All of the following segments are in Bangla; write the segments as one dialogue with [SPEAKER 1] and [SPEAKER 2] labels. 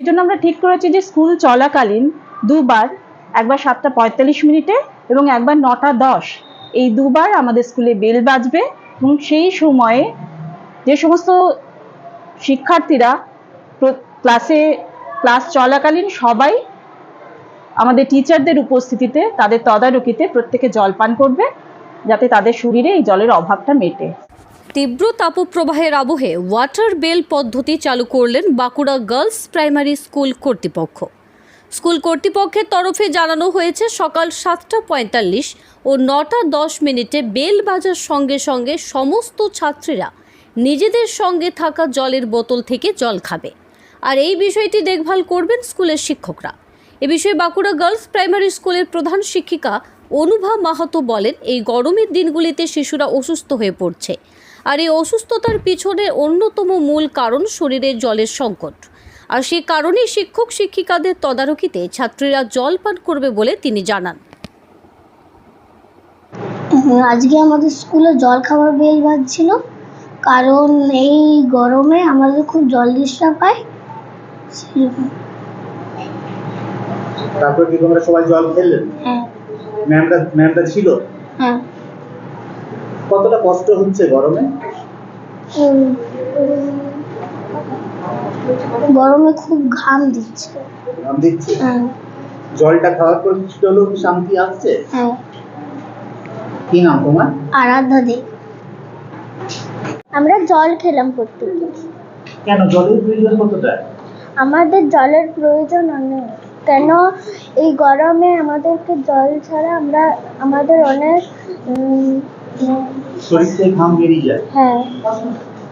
[SPEAKER 1] এই জন্য আমরা ঠিক করেছি যে স্কুল চলাকালীন দুবার, একবার সাতটা পঁয়তাল্লিশ মিনিটে এবং একবার নটা দশ, এই দুবার আমাদের স্কুলে বেল বাজবে এবং সেই সময়ে যে সমস্ত শিক্ষার্থীরা ক্লাসে, ক্লাস চলাকালীন সবাই আমাদের টিচারদের উপস্থিতিতে, তাদের তদারকিতে প্রত্যেকে জল পান করবে, যাতে তাদের শরীরে এই জলের অভাবটা মেটে।
[SPEAKER 2] তীব্র তাপপ্রবাহের আবহে ওয়াটার বেল পদ্ধতি চালু করলেন বাঁকুড়া গার্লস প্রাইমারি স্কুল কর্তৃপক্ষ। স্কুল কর্তৃপক্ষের তরফে জানানো হয়েছে, সকাল সাতটা পঁয়তাল্লিশ ও নটা দশ মিনিটে বেল বাজার সঙ্গে সঙ্গে সমস্ত ছাত্রীরা নিজেদের সঙ্গে থাকা জলের বোতল থেকে জল খাবে। আর এই বিষয়টি দেখভাল করবেন স্কুলের শিক্ষকরা। এ বিষয়ে বাঁকুড়া গার্লস প্রাইমারি স্কুলের প্রধান শিক্ষিকা অনুভা মাহাতো বলেন, এই গরমের দিনগুলিতে শিশুরা অসুস্থ হয়ে পড়ছে। আর এই অসুস্থতার পিছনে অন্যতম মূল কারণ শরীরে জলের সংকট। আর সে কারণেই শিক্ষক শিক্ষিকাদের তদারকিতে ছাত্রীরা জল পান করবে বলে তিনি জানান।
[SPEAKER 3] আজকে আমাদের স্কুলে জল খাবার বেল বাজছিল কারণ এই গরমে আমাদের খুব জল ডিস্টার্ব হয় সেরকম।
[SPEAKER 4] তারপর কি তোমরা সবাই জল খেললেন
[SPEAKER 3] হ্যাঁ।
[SPEAKER 4] ম্যামটা ম্যামটা ছিল?
[SPEAKER 3] হ্যাঁ।
[SPEAKER 4] কতটা কষ্ট হচ্ছে গরমে?
[SPEAKER 3] গরমে খুব ঘাম দিচ্ছে।
[SPEAKER 4] নাম দিচ্ছে?
[SPEAKER 3] হ্যাঁ।
[SPEAKER 4] জলটা খাওয়ার পর কিছুটা হলেও শান্তি আসছে?
[SPEAKER 3] হ্যাঁ।
[SPEAKER 4] কি নাম তোমার?
[SPEAKER 3] আরাধ্যা দেব আমরা জল খেলাম প্রত্যেকে
[SPEAKER 4] কেন? জলের প্রয়োজন কতটা?
[SPEAKER 3] আমাদের জলের প্রয়োজন অনেক। কেন? এই গরমে আমাদেরকে জল ছাড়া আমরা আমাদের অনেক
[SPEAKER 4] শরীর থেকে ঘাম বেরিয়ে যায়।
[SPEAKER 3] হ্যাঁ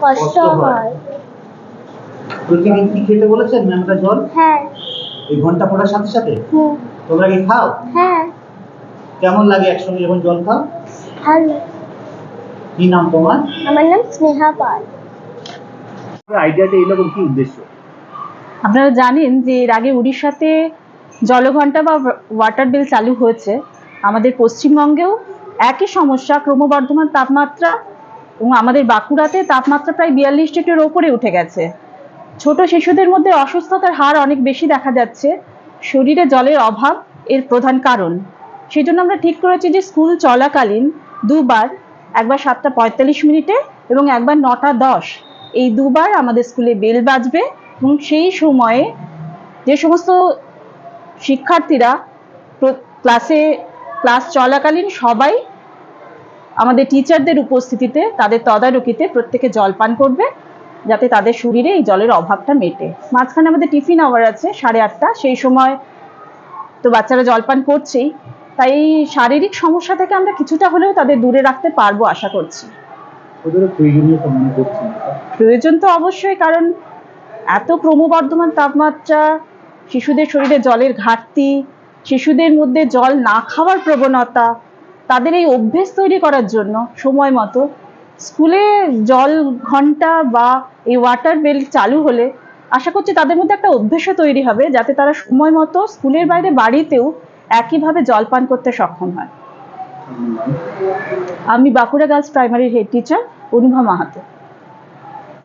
[SPEAKER 3] কষ্ট
[SPEAKER 4] হয়। প্রতিদিন কি খেতে বলেছেন ম্যামটা জল?
[SPEAKER 3] হ্যাঁ।
[SPEAKER 4] এই ঘণ্টা পড়ার সাথে সাথে?
[SPEAKER 3] হুম।
[SPEAKER 4] তোমরা কি খাও?
[SPEAKER 3] হ্যাঁ।
[SPEAKER 4] কেমন লাগে একসঙ্গে যখন জল খাও?
[SPEAKER 3] ভালো।
[SPEAKER 4] কি নাম তোমার?
[SPEAKER 3] আমার নাম স্নেহা পাল।
[SPEAKER 4] আইডিয়াটা এইরকম কি উদ্দেশ্য?
[SPEAKER 1] আপনারা জানেন যে এর আগে উড়িষ্যাতে জলঘণ্টা বা ওয়াটার বিল চালু হয়েছে। আমাদের পশ্চিমবঙ্গেও একই সমস্যা, ক্রমবর্ধমান তাপমাত্রা এবং আমাদের বাঁকুড়াতে তাপমাত্রা প্রায় বিয়াল্লিশ ডিগ্রির ওপরে উঠে গেছে। ছোট শিশুদের মধ্যে অসুস্থতার হার অনেক বেশি দেখা যাচ্ছে। শরীরে জলের অভাব এর প্রধান কারণ। সেই জন্য আমরা ঠিক করেছি যে স্কুল চলাকালীন দুবার, একবার সাতটা পঁয়তাল্লিশ মিনিটে এবং একবার নটা দশ। এই দুবার আমাদের স্কুলে বেল বাজবে এবং সেই সময়ে যে সমস্ত শিক্ষার্থীরা ক্লাসে, ক্লাস চলাকালীন সবাই আমাদের টিচারদের উপস্থিতিতে তাদের তদারকিতে প্রত্যেকে জল পান করবে যাতে তাদের শরীরে এই জলের অভাবটা মেটে। মাঝখানে আমাদের টিফিন আওয়ার আছে সাড়ে আটটা সেই সময় তো বাচ্চারা জলপান করছেই। তাই শারীরিক সমস্যা থেকে আমরা কিছুটা হলেও তাদের দূরে রাখতে পারব আশা করছি। প্রয়োজন তো অবশ্যই কারণ এত ক্রমবর্ধমান তাপমাত্রা শিশুদের শরীরে জলের ঘাটতি শিশুদের মধ্যে জল না খাওয়ার প্রবণতা তাদের এই অভ্যেস তৈরি করার জন্য সময় মতো স্কুলে জল ঘণ্টা বা এই ওয়াটার বেল চালু হলে আশা করছি তাদের মধ্যে একটা অভ্যেসও তৈরি হবে যাতে তারা সময় মতো স্কুলের বাইরে বাড়িতেও একইভাবে জল পান করতে সক্ষম হয়। আমি Bankura girls primary head teacher Anubha Mahato.